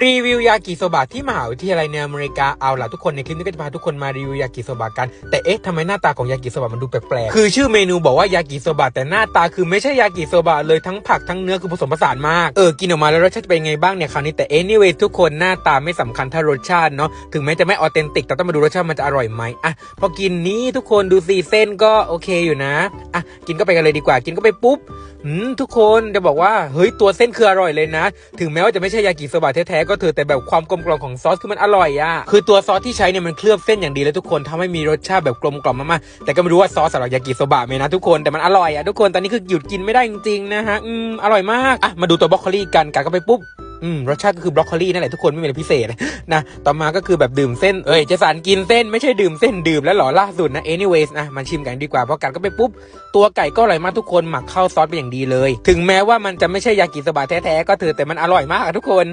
รีวิวยากิโซบะที่มหาวิทยาลัยในอเมริกาเอาล่ะทุกคนในคลิปนี้ก็จะพาทุกคนมารีวิวยากิโซบะกัน แต่เอ๊ะทำไมหน้าตาของยากิโซบะมันดูแปลกๆคือชื่อเมนูบอกว่ายากิโซบะแต่หน้าตาคือไม่ใช่ยากิโซบะเลยทั้งผักทั้งเนื้อคือผสมผสานมากเออกินออกมาแล้วรสชาติเป็นไงบ้างเนี่ยคราวนี้แต่ anyway ทุกคนหน้าตาไม่สำคัญเท่ารสชาติเนาะถึงแม้จะไม่ออเทนติกแต่ต้องมาดูรสชาติมันจะอร่อยไหมอะพอกินนี้ทุกคนดูสิเส้นก็โอเคอยู่นะอะกินก็ไปกันเลยดีกว่า กินก็ไปปุ๊บอืมทุกคนจะบอกว่าเฮ้ยตัวเส้นคืออร่อยเลยนะ ถึงแม้ว่าจะไม่ใช่ยากิโซบะแท้ก็เถอะแต่แบบความกลมกล่อมของซอสคือมันอร่อยอะคือตัวซอสที่ใช้เนี่ยมันเคลือบเส้นอย่างดีเลยทุกคนทำให้มีรสชาติแบบกลมกล่อมมากๆแต่ก็ไม่รู้ว่าซอสสำหรับยากิโซบะไหมนะทุกคนแต่มันอร่อยอะทุกคนตอนนี้คือหยุดกินไม่ได้จริงๆนะฮะอืมอร่อยมากอะมาดูตัวบรอกโคลีกันกัดเข้าไปปุ๊บอืมรสชาติก็คือบรอกโคลีนั่นแหละทุกคนไม่มีอะไรพิเศษนะต่อมาก็คือแบบดื่มเส้นเอ้ยเจสันกินเส้นไม่ใช่ดื่มเส้นดื่มแล้วหรอล่าสุดนะ anyways นะมาชิมกันดีกว่าเพราะกัดก็ไปปุ๊บ ตัวไก่ก็อร่อยมากทุกคนหมักข้าซอสเป็นอย่างดีเลย ถึงแม้ว่ามันจะไม่ใช่ยากิโซบะแท้ๆก็เถอะแต่มันอร่อยมากทุกคน